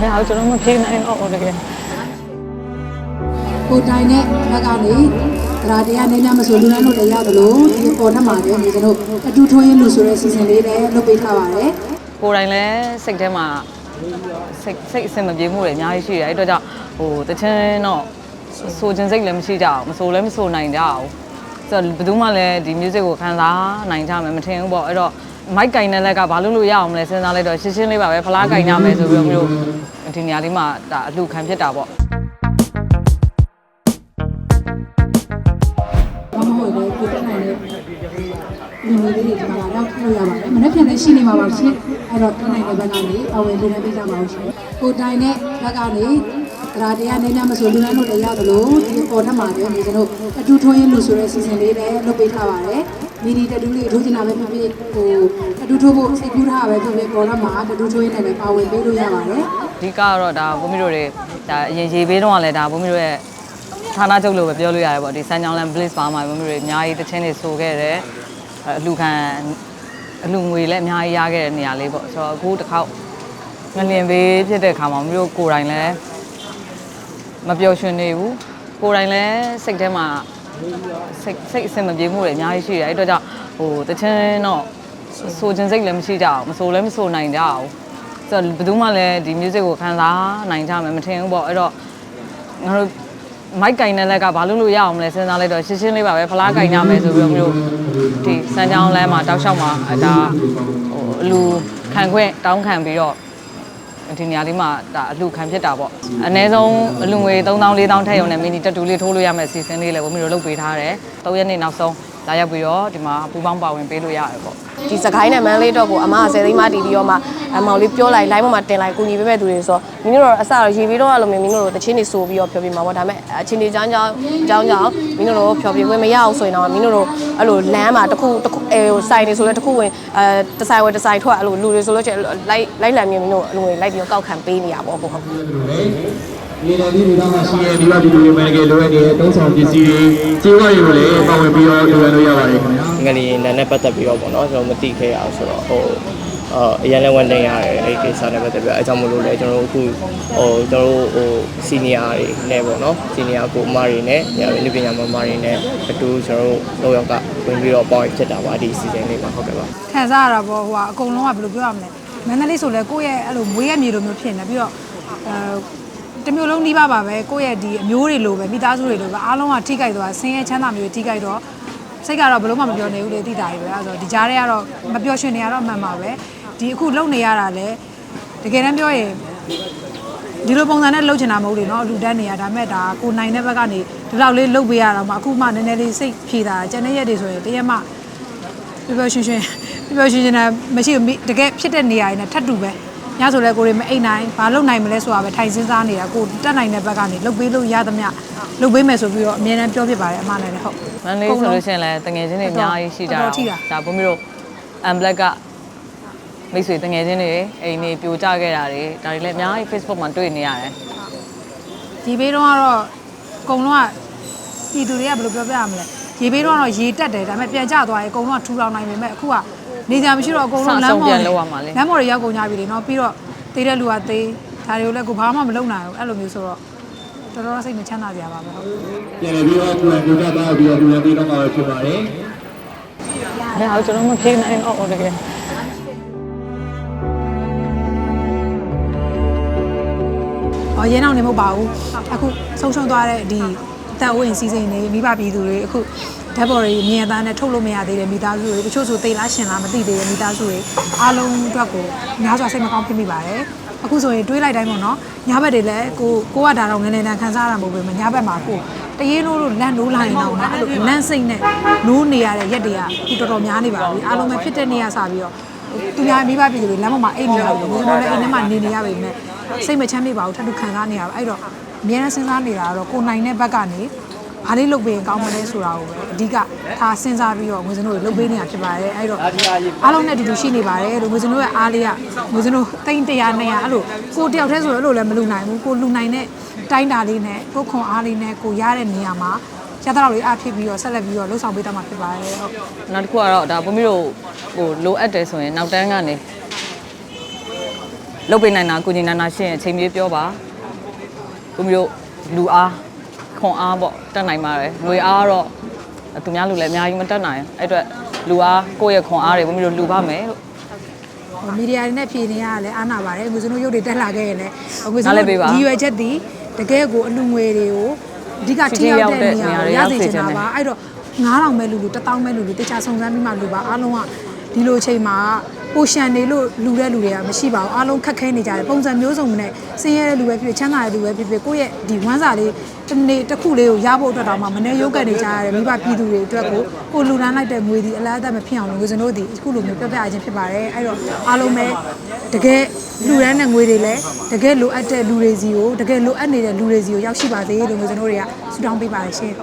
မရဘူးကျွန်တော်မဖြေနိုင်တော့ဘူးတကယ်ကိုတိုင်တဲ့ဘက်ကနေဒရာတရားနေနေမဆိုလူနန်းတို့လည်းရသလိုဒီပေါ်ထက်မှာလည်းဒီကျွန်တော်အတူထွန်းရင်းလို့ဆိုတဲ့စီစဉ်လေးလည်းလုပ်ပေးထားပါတယ်ကိုယ်တိုင်လည်းစိတ်ထဲမှာစိတ်စိတ်အဆင်မပြေမှုတွေအများကြီးရှိတယ်အဲ့တော့ကြောင့်ဟိုတချင်းတော့ဆိုခြင်းစိတ်လည်းမရှိကြအောင်မဆိုလည်းမဆိုနိုင်ကြအောင်ဆိုတော့ဘယ်သူမှလည်းဒီ music ကိုခံစားနိုင်ကြမယ်မထင်ဘူးပေါ့အဲ့တော့ မိုက်ကင်တဲ့လက်ကဘာလို့လို့ရအောင်မလဲစဉ်းစားလိုက်တော့ရှင်းရှင်းလေးပါပဲဖလားကင်ကြမယ်ဆိုပြီးတော့မျိုးဒီနေရာလေးမှာဒါအလှခံဖြစ်တာပေါ့ဘာမှမဟုတ်ဘူးပြတ်နိုင်တဲ့လူမျိုးလေးတွေဒီမှာတော့ထုတ်လို့ရပါတယ်မနေ့ပြန်လည်းရှိနေမှာပါရှင်အဲ့တော့ပြတ်နိုင်တဲ့ဘက်ကနေအဝင်လူနဲ့ပြကြပါဦးရှင်ကိုတိုင်တဲ့ဘက်ကနေဒရာတရားနေနေမဆိုလူနန်းတို့လည်းရသလိုဒီပေါ်ထက်မှာလည်းဒီကျွန်တော်အတူထွန်းရင်းလို့ဆိုတဲ့စီစဉ်လေးလည်းလုပ်ပေးထားပါတယ် မီနီတတူးလေးထိုးချင်တာပဲဖြစ်ဖြစ်ဟိုအတူထိုးဖို့စိတ်ကူးထားတာပဲဖြစ်ဖြစ်ပေါ်ထက်မှာတတူးထွန်းရင်းနဲ့လည်းပါဝင်ပေးလို့ရပါတယ်အဓိကတော့ဒါဘုံမီတို့တွေဒါအရင်ရေဘေးတော့ကလည်းဒါဘုံမီတို့ရဲ့ဌာနချုပ်လို့ပဲပြောလို့ရတယ်ပေါ့ဒီစမ်းချောင်းလန် bliss ပါမှာဘုံမီတို့တွေအများကြီးတချင်းတွေဆိုခဲ့တယ်အဲအလူခံအလူငွေလည်းအများကြီးရခဲ့တဲ့နေရာလေးပေါ့ဆိုတော့အခုတစ်ခေါက်ငလင်ဘေးဖြစ်တဲ့ခါမှာဘုံမီတို့ကိုယ်တိုင်လည်းမပျော်ရွှင်နေဘူးကိုယ်တိုင်လည်းစိတ်ထဲမှာ စိတ်စိတ်အဆင်မပြေမှုတွေအများကြီးရှိတယ်အဲ့တော့ကြောင့်ဟိုတချင်းတော့ဆိုခြင်းစိတ်လည်းမရှိကြအောင်မဆိုလည်းမဆိုနိုင်ကြအောင်ဆိုတော့ဘယ်သူမှလည်းဒီ music ကိုခံစားနိုင်ကြမယ်မထင်ဘူးပေါ့အဲ့တော့ငါတို့မိုက်ကင်တဲ့လက်ကဘာလို့လို့ရအောင်မလဲစဉ်းစားလိုက်တော့ရှင်းရှင်းလေးပါပဲဖလားကင်ကြမယ်ဆိုပြီးတော့မျိုးဒီစမ်းချောင်းလမ်းမှာတောက်လျှောက်မှာအဲဒါဟိုအလူခံခွင့်တောင်းခံပြီးတော့ ဒီနေရာလေးမှာဒါအလူခံဖြစ်တာပေါ့အနည်းဆုံးအလူငွေ3000 4000ထည့်ရုံနဲ့မီနီတက်တူလေးထိုးလို့ရမယ်အစီအစဉ်လေးလည်းဘုံမျိုးလုပ်ပေးထားတယ်၃ရက်နေ့နောက်ဆုံး လာရောက်ပြီးတော့ဒီမှာပူပေါင်းပါဝင်ပေးလို့ရတယ်ပေါ့ဒီစကိုင်းနဲ့မန်းလေးတော့ကိုအမကဆယ်သိန်းမတီးပြီးတော့မှအမောင်လေးပြောလိုက် line ပေါ်မှာတင်လိုက်ကိုညီပေးမဲ့သူတွေဆိုတော့မင်းတို့တော့အစတော့ရေပြီးတော့အဲ့လိုမျိုးမင်းတို့တို့တချင်းတွေဆိုပြီးတော့ဖြောပြမှာပေါ့ဒါပေမဲ့အချင်းတွေကြောင်းကြောင်းကြောင်းကြောင်းမင်းတို့တို့ဖြောပြခွင့်မရအောင်ဆိုရင်တော့မင်းတို့တို့အဲ့လိုလမ်းမှာတစ်ခုတစ်ခုအဲဟိုစိုင်တွေဆိုလဲတစ်ခုဝင်အဲတစ်ဆိုင်ဝင်တစ်ဆိုင်ထွက်အဲ့လိုလူတွေဆိုလို့ကျလိုက်လိုက်လံမြင်မင်းတို့အဲ့လိုလိုက်ပြီးတော့ကောက်ခံပေးနေရပါပေါ့ဟုတ် ဒီလိုဒီလိုမှရှိရဲ့ဒီကဒီလိုမှလည်းလိုရတဲ့သုံးဆောင်ပစ္စည်းတွေကျေးဝါတွေကိုလည်းပါဝင်ပြီးတော့လိုရလို့ရပါတယ်ခင်ဗျာငလျင်နန်းနဲ့ပတ်သက်ပြီးတော့ပေါ့နော်ကျွန်တော်မသိခဲ့ရအောင်ဆိုတော့ဟိုအာအရင်လည်းဝန်တင်ရတယ်အဲ့ဒီကိစ္စနဲ့ပတ်သက်ပြီးအဲကြောင့်မလို့လဲကျွန်တော်တို့အခုဟိုကျွန်တော်တို့ဟိုစီနီယာတွေနဲ့ပေါ့နော်စီနီယာကိုအမတွေနဲ့ညာလူပညာမမတွေနဲ့အတူကျွန်တော်တို့လောက်ကဝင်ပြီးတော့ပေါင်းဖြစ်တာပါဒီစီစဉ်လေးမှာဟုတ်ကဲ့ပါခံစားရတာပေါ့ဟိုကအကုန်လုံးကဘယ်လိုပြောရမလဲမန္တလေးဆိုလဲကိုယ့်ရဲ့အဲ့လိုမွေးရမြေလိုမျိုးဖြစ်နေပြီးတော့အဲ တစ်မျိုးလုံးနှီးပါပါပဲကိုယ့်ရဲ့ဒီအမျိုးတွေလိုပဲမိသားစုတွေလိုပဲအားလုံးကထိကြိုက်သွားဆင်းရဲချမ်းသာမျိုးထိကြိုက်တော့စိတ်ကတော့ဘယ်လို့မှမပြောနေဘူးလေတိတာကြီးပဲအဲ့တော့ဒီကြားထဲကတော့မပြောရှင်နေရတော့အမှန်ပါပဲဒီအခုလုံနေရတာလဲတကယ်တမ်းပြောရင်ဒီလိုပုံစံနဲ့လှုပ်ချင်တာမဟုတ်လေနော်လူတန်းနေရဒါမဲ့ဒါကိုနိုင်တဲ့ဘက်ကနေဒီလောက်လေးလှုပ်ပေးရတော့မှအခုမှနည်းနည်းလေးစိတ်ဖြေတာကျန်တဲ့ရက်တွေဆိုရင်တရက်မှပျော်ပျော်ရွှင်ရွှင်ပျော်ပျော်ရွှင်ရွှင်နဲ့မရှိဘူးမိတကယ်ဖြစ်တဲ့နေရာတွေနဲ့ထပ်တူပဲ ညဆိုလဲကိုတွေမအိတ်နိုင်ဘာလုပ်နိုင်မလဲဆိုတာပဲထိုင်စဉ်းစားနေတာကိုတက်နိုင်တဲ့ဘက်ကနေလုပ်ပေးလို့ရသမျှလုပ်ပေးမယ်ဆိုပြီးတော့အမြဲတမ်းပြောဖြစ်ပါတယ်အမှန်လည်းဟုတ်မန္တလေးဆိုလို့ရှိရင်လည်းတငယ်ချင်းတွေအများကြီးရှိကြတော်တာတော်ထိတာဒါဘုံမျိုးအမ်ဘလက်ကမိတ်ဆွေတငယ်ချင်းတွေအိမ်နေပြိုကျခဲ့တာတွေဒါတွေလည်းအများကြီး Facebook မှာတွေ့နေရတယ်ဒီဘေးတော့ကတော့အကုန်လုံးကပြည်သူတွေကဘယ်လိုပြောပြရမလဲရေဘေးတော့ကတော့ရေတက်တယ်ဒါပေမဲ့ပြန်ကျသွားရင်အကုန်လုံးကထူထောင်နိုင်ပေမဲ့အခုက နေကြမရှိတော့အကုန်လုံးလမ်းမော်လမ်းမော်တွေရောက်ကုန်ကြပြီလေနော်ပြီးတော့သေးတဲ့လူကသေးဒါတွေကိုလည်းကိုဘာမှမလုပ်နိုင်ဘူးအဲ့လိုမျိုးဆိုတော့တော်တော်စိတ်မချမ်းသာကြပါပဲဟုတ်ပြန်ပြီးတော့ပြန်ပြီးတော့တာပြီးတော့ပြန်ပြီးတော့မှာဖြစ်ပါတယ်။မရဘူးကျွန်တော်မဖြေနိုင်တော့ဘူးတကယ်။အော်ရဲနောက်နေမဟုတ်ပါဘူး။အခုဆုံးရှုံးသွားတဲ့ဒီတက်ဝင်းစီစဉ်နေမိဘပြည်သူတွေအခု ဓာတ်ပေါ်တွေမြင်အသားနဲ့ထုတ်လို့မရသေးတဲ့မိသားစုတွေတချို့ဆိုသိလားရှင်လားမသိသေးတဲ့မိသားစုတွေအားလုံးအတွက်ကိုများစွာစိတ်မကောင်းဖြစ်မိပါတယ်။အခုဆိုရင်တွေးလိုက်တိုင်းပေါ့နော်။ညဘက်တွေလည်းကိုကိုကဒါတော့ငနေတန်းခံစားရတာမဟုတ်ဘူး။ညဘက်မှာကိုတရေလို့လို့လန့်လို့လာရင်တော့အဲ့လိုလန့်စိတ်နဲ့နိုးနေရတဲ့ရက်တွေကအခုတော်တော်များနေပါပြီ။အားလုံးပဲဖြစ်တဲ့နေရစပြီးတော့သူများမိဘပြည်သူတွေလမ်းပေါ်မှာအိတ်နေရတယ်ဘယ်လိုလဲအိမ်ထဲမှာနေနေရပေမဲ့စိတ်မချမ်းမြေ့ပါဘူးထပ်တူခံစားနေရပါအဲ့တော့အများနဲ့စဉ်းစားနေတာကတော့ကိုနိုင်တဲ့ဘက်ကနေ ဘာလေးလုပ်ပေးရင်ကောင်းမလဲဆိုတာကိုပဲအဓိကထားစဉ်းစားပြီးတော့ငွေစင်းတို့တွေလုပ်ပေးနေတာဖြစ်ပါတယ်အဲ့တော့အားလုံးနဲ့အတူတူရှိနေပါတယ်လို့ငွေစင်းတို့ရဲ့အားလေးကငွေစင်းတို့တိန်100 200အဲ့လိုကိုတယောက်တည်းဆိုတော့အဲ့လိုလည်းမလူနိုင်ဘူးကိုလူနိုင်တဲ့တိုင်းတာလေးနဲ့ကိုခွန်အားလေးနဲ့ကိုရတဲ့နေရာမှာရတဲ့လောက်လေးအားဖြစ်ပြီးတော့ဆက်လက်ပြီးတော့လှုပ်ဆောင်ပေးတတ်မှာဖြစ်ပါတယ်ဟုတ်။နောက်တစ်ခုကတော့ဒါဘုံမျိုးဟိုလိုအပ်တယ်ဆိုရင်နောက်တန်းကနေလုတ်ပေးနိုင်တာကိုကြီးနာနာရှင်းအချိန်မြေးပြောပါကိုမျိုးလူအား ခွန်အားပေါ့တက်နိုင်ပါတယ်ငွေအားတော့သူများလူလည်းအများကြီးမတက်နိုင်အဲ့အတွက်လူအားကိုယ့်ရဲ့ခွန်အားတွေကိုမျိုးလူပါမယ်လို့ဟိုမီဒီယာတွေနဲ့ဖြေနေရတာလည်းအားနာပါတယ်ငွေစနိုးရုပ်တွေတက်လာခဲ့ရင်လည်းငွေစနားလည်နိုးပေးပါဒီရွယ်ချက်တည်တကယ်ကိုအလူငွေတွေကိုအဓိကထိရောက်တဲ့နေရာကိုရစေချင်တာပါအဲ့တော့9000ပဲလူလူ1000ပဲလူလူတခြားစုံစမ်းပြီးမှလူပါအားလုံးက ဒီလိုအချိန်မှာပိုရှန်နေလို့လူတဲ့လူတွေကမရှိပါဘူးအားလုံးခက်ခဲနေကြတယ်ပုံစံမျိုးစုံနဲ့ဆင်းရဲတဲ့လူပဲဖြစ်ဖြစ်ချမ်းသာတဲ့လူပဲဖြစ်ဖြစ်ကိုယ့်ရဲ့ဒီဝမ်းစာလေးတစ်နေ့တစ်ခုလေးကိုရဖို့အတွက်တောင်မှမနေရုပ်ကန်နေကြရတယ်မိဘပြည်သူတွေအတွက်ကိုကိုလူဒန်းလိုက်တဲ့ငွေဒီအလားအသက်မဖြစ်အောင်လို့ငွေစနိုးဒီအခုလိုမျိုးပြပြခြင်းဖြစ်ပါတယ်အဲ့တော့အားလုံးပဲတကယ်လူရန်တဲ့ငွေတွေလည်းတကယ်လိုအပ်တဲ့လူတွေစီကိုတကယ်လိုအပ်နေတဲ့လူတွေစီကိုရောက်ရှိပါစေလို့ငွေစနိုးတွေကဆုတောင်းပေးပါတယ်ရှင်